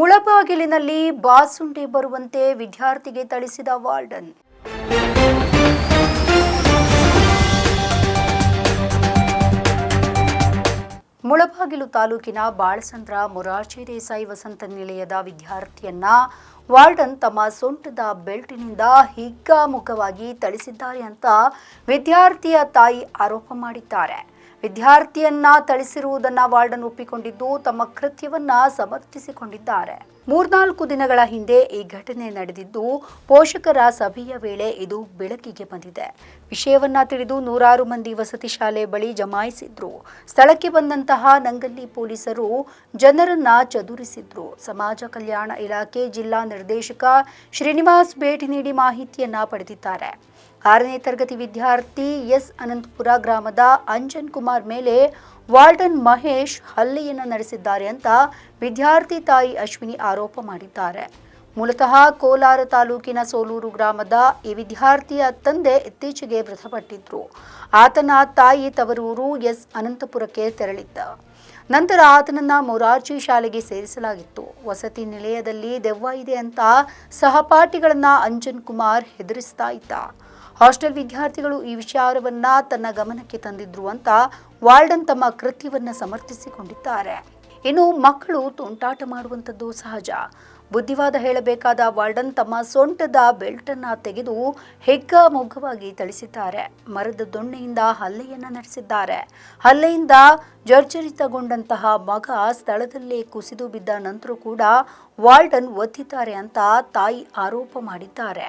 ಮುಳಬಾಗಿಲಿನಲ್ಲಿ ಬಾಸುಂಡೆ ಬರುವಂತೆ ವಿದ್ಯಾರ್ಥಿಗೆ ಥಳಿಸಿದ ವಾರ್ಡನ್. ಮುಳಬಾಗಿಲು ತಾಲೂಕಿನ ಬಾಳಸಂದ್ರ ಮೊರಾರ್ಜಿ ದೇಸಾಯಿ ವಸಂತ ನಿಲಯದ ವಿದ್ಯಾರ್ಥಿಯನ್ನ ವಾರ್ಡನ್ ತಮ್ಮ ಸೊಂಟದ ಬೆಲ್ಟಿನಿಂದ ಹಿಗ್ಗಾಮುಖವಾಗಿ ಥಳಿಸಿದ್ದಾರೆ ಅಂತ ವಿದ್ಯಾರ್ಥಿಯ ತಾಯಿ ಆರೋಪ ಮಾಡಿದ್ದಾರೆ. ವಿದ್ಯಾರ್ಥಿಯನ್ನ ಥಳಿಸಿರುವುದನ್ನ ವಾರ್ಡನ್ ಒಪ್ಪಿಕೊಂಡಿದ್ದು ತಮ್ಮ ಕೃತ್ಯವನ್ನ ಸಮರ್ಥಿಸಿಕೊಂಡಿದ್ದಾರೆ. ಮೂರ್ನಾಲ್ಕು ದಿನಗಳ ಹಿಂದೆ ಈ ಘಟನೆ ನಡೆದಿದ್ದು ಪೋಷಕರ ಸಭೆಯ ವೇಳೆ ಇದು ಬೆಳಕಿಗೆ ಬಂದಿದೆ. ವಿಷಯವನ್ನ ತಿಳಿದು ನೂರಾರು ಮಂದಿ ವಸತಿ ಶಾಲೆ ಬಳಿ ಜಮಾಯಿಸಿದ್ರು. ಸ್ಥಳಕ್ಕೆ ಬಂದಂತಹ ನಂಗಲ್ಲಿ ಪೊಲೀಸರು ಜನರನ್ನ ಚದುರಿಸಿದ್ರು. ಸಮಾಜ ಕಲ್ಯಾಣ ಇಲಾಖೆ ಜಿಲ್ಲಾ ನಿರ್ದೇಶಕ ಶ್ರೀನಿವಾಸ್ ಭೇಟಿ ನೀಡಿ ಮಾಹಿತಿಯನ್ನ ಪಡೆದಿದ್ದಾರೆ. ಆರನೇ ತರಗತಿ ವಿದ್ಯಾರ್ಥಿ ಎಸ್. ಅನಂತಪುರ ಗ್ರಾಮದ ಅಂಜನ್ ಕುಮಾರ್ ಮೇಲೆ ವಾಲ್ಡನ್ ಮಹೇಶ್ ಹಲ್ಲೆಯನ್ನು ನಡೆಸಿದ್ದಾರೆ ಅಂತ ವಿದ್ಯಾರ್ಥಿ ತಾಯಿ ಅಶ್ವಿನಿ ಆರೋಪ ಮಾಡಿದ್ದಾರೆ. ಮೂಲತಃ ಕೋಲಾರ ತಾಲೂಕಿನ ಸೋಲೂರು ಗ್ರಾಮದ ಈ ವಿದ್ಯಾರ್ಥಿಯ ತಂದೆ ಇತ್ತೀಚೆಗೆ ಮೃತಪಟ್ಟಿದ್ರು. ಆತನ ತಾಯಿ ತವರೂರು ಎಸ್. ಅನಂತಪುರಕ್ಕೆ ತೆರಳಿದ್ದ. ನಂತರ ಆತನನ್ನ ಮೊರಾರ್ಜಿ ಶಾಲೆಗೆ ಸೇರಿಸಲಾಗಿತ್ತು. ವಸತಿ ನಿಲಯದಲ್ಲಿ ದೆವ್ವ ಇದೆ ಅಂತ ಸಹಪಾಠಿಗಳನ್ನ ಅಂಜನ್ ಕುಮಾರ್ ಹೆದರಿಸ್ತಾ ಇದ್ದ. ಹಾಸ್ಟೆಲ್ ವಿದ್ಯಾರ್ಥಿಗಳು ಈ ವಿಚಾರವನ್ನ ತನ್ನ ಗಮನಕ್ಕೆ ತಂದಿದ್ರು ಅಂತ ವಾರ್ಡನ್ ತಮ್ಮ ಕೃತ್ಯವನ್ನ ಸಮರ್ಥಿಸಿಕೊಂಡಿದ್ದಾರೆ. ಇನ್ನು ಮಕ್ಕಳು ತುಂಟಾಟ ಮಾಡುವಂಥದ್ದು ಸಹಜ. ಬುದ್ಧಿವಾದ ಹೇಳಬೇಕಾದ ವಾರ್ಡನ್ ತಮ್ಮ ಸೊಂಟದ ಬೆಲ್ಟನ್ನ ತೆಗೆದು ಹೆಗ್ಗ ಮೊಗ್ಗವಾಗಿ ಥಳಿಸಿದ್ದಾರೆ. ಮರದ ದೊಣ್ಣೆಯಿಂದ ಹಲ್ಲೆಯನ್ನ ನಡೆಸಿದ್ದಾರೆ. ಹಲ್ಲೆಯಿಂದ ಜರ್ಜರಿತಗೊಂಡಂತಹ ಮಗ ಸ್ಥಳದಲ್ಲೇ ಕುಸಿದು ಬಿದ್ದ ನಂತರ ಕೂಡ ವಾರ್ಡನ್ ಒತ್ತಿದ್ದಾರೆ ಅಂತ ತಾಯಿ ಆರೋಪ ಮಾಡಿದ್ದಾರೆ.